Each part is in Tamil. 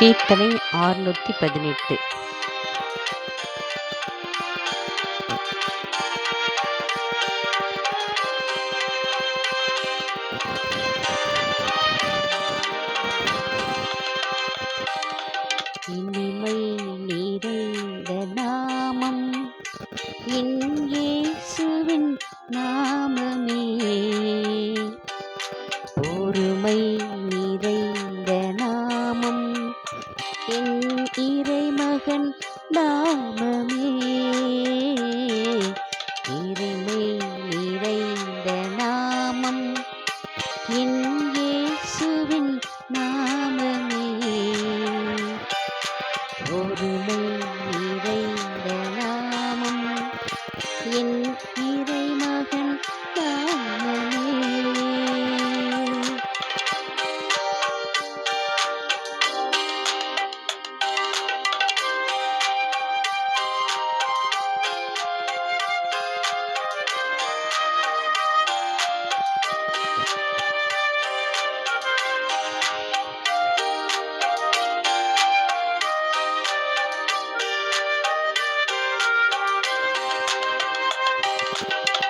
கீர்த்தனை ஆறுநூற்றி பதினெட்டு. இனிமை நிறைந்த என் இறைமகன் நாமமே. இறைமை நிறைந்த நாமம் என் இயேசுவின் நாமமே. ஒருமை நிறைந்த நாமம் என்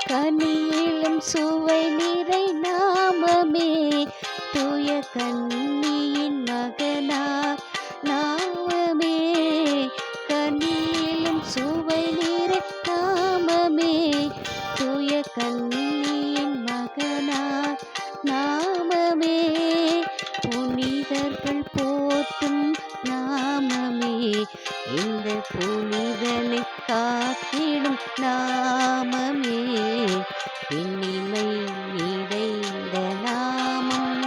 கனியிலும் சுவை நிறை நாமமே. தூய கண்ணியின் மகனா நாமமே. கனியிலும் சுவை நிறை புனிதனை காத்திடும் நாமமே. இனிமை நிறைந்த நாமம்.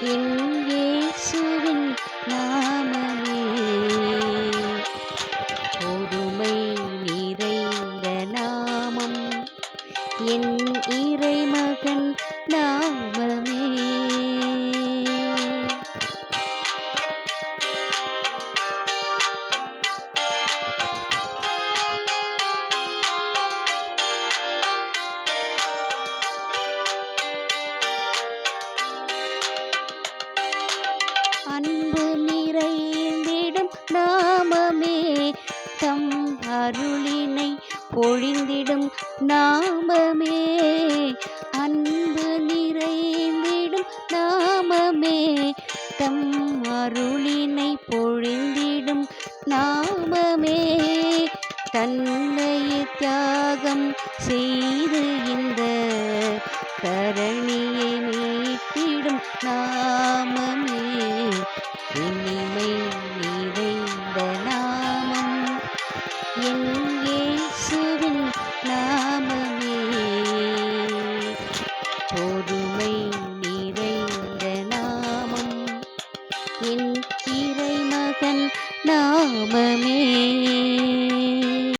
என் இயேசுவின் நாமமே. பொறுமை நிறைந்த நாமம். என் இறைமகன் பொழிந்திடும் நாமமே. அன்பு நிறைந்திடும் நாமமே. தம் அருளினை பொழிந்திடும் நாமமே. தன்னை தியாகம் செய்து இந்த கரணியை மீட்டிடும் நாமமே. இனிமை என் இறைமகன் நாமமே.